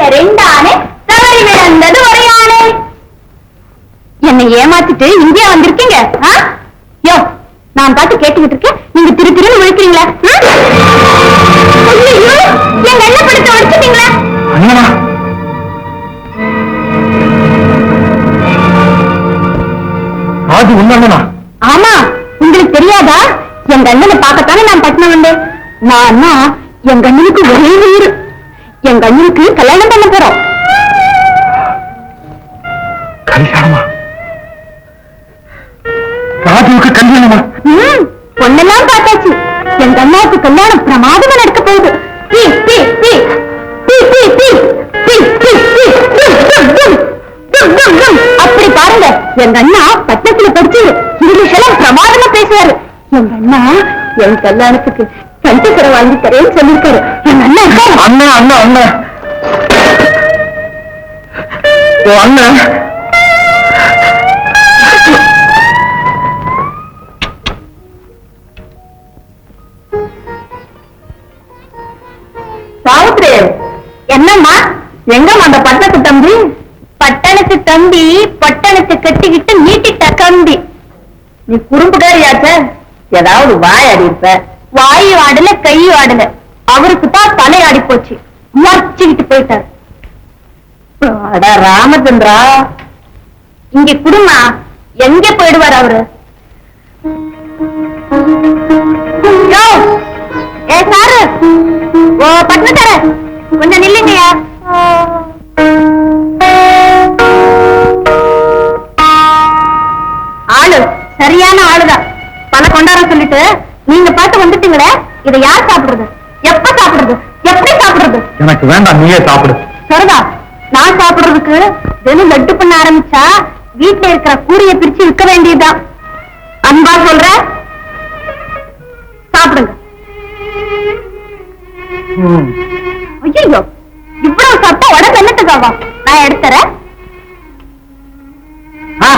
கண்ணுல ரெண்டு ஆணை தவறி விழுந்தது ஒரு யானை என்னை ஏமாத்திட்டு இந்தியா வந்திருக்கீங்க யோ நான் பாட்டு கேட்டுக்கிட்டு இருக்கேன். நீங்க திரு திருன்னு விழுக்கிறீங்களா ஆமா உங்களுக்கு தெரியாதா? எங்க அண்ணனை பார்க்கத்தானே நான் பட்டினம் வந்தேன். நான் எங்க அண்ணனுக்கு ஒரே உயிர். என் கண்ணனுக்கு கல்யாணம் பண்ண போறோம். கல்யாணமா? ராஜுவுக்கு கல்யாணமா? பொண்ணெல்லாம் பார்த்தாச்சு. என் கண்ணாவுக்கு கல்யாணம் பிரமாதமா நடக்க போகுது. அப்படி பாருங்க எங்க அண்ணா பட்டணத்துல படிச்சு இங்கிலீஷ் எல்லாம் பிரமாதமா பேசுவாரு. எங்க அண்ணா என் கல்யாணத்துக்கு கண்டிப்பரை வாங்கி தரேன்னு சொல்லிருக்காரு. எங்க அண்ணா இருக்காரு அண்ணா அண்ணா அண்ணா. ஓ அண்ணன் சாவித்ரி என்னம்மா? எங்கம்மா அந்த பட்டணத்து தம்பி? பட்டணத்து தம்பி பட்டணத்தை கட்டிக்கிட்டு நீட்டிட்ட கம்பி. நீ குறும்புகாரியாச்ச ஏதாவது வாய் ஆடி இருப்ப. வாய் ஆடல கை ஆடல அவருக்கு தான் தலை ஆடி போச்சு. மறைச்சுக்கிட்டு போயிட்டார். அட ராமச்சந்திரா. இங்க குடுமா. எங்க போயிடுவார் அவரு? ஏ சாரு! ஓ பட்டணக்கார கொஞ்சம் நில்லுங்கயா ஆளு. சரியான ஆளுதான். பல கொண்டாட சொல்லிட்டு நீங்க பார்த்து வந்துட்டீங்களே இதை யார் சாப்பிடுறது? எப்ப சாப்பிடுறது? எப்படி சாப்பிடுறது? எனக்கு வேண்டாம் நீயே சாப்பிடு. சரிதா நான் சாப்பிடுறதுக்கு தினம் லட்டு பண்ண ஆரம்பிச்சா வீட்டுல இருக்கிற கூடைய பிரிச்சு விற்க வேண்டியதுதான் அன்பா சொல்ற? சாப்பிடுங்க. ஐயோ இவ்வளவு சாப்பிட்டா உடம்பு என்னத்துக்காகும் நான் எடுத்துறேன். ஆ.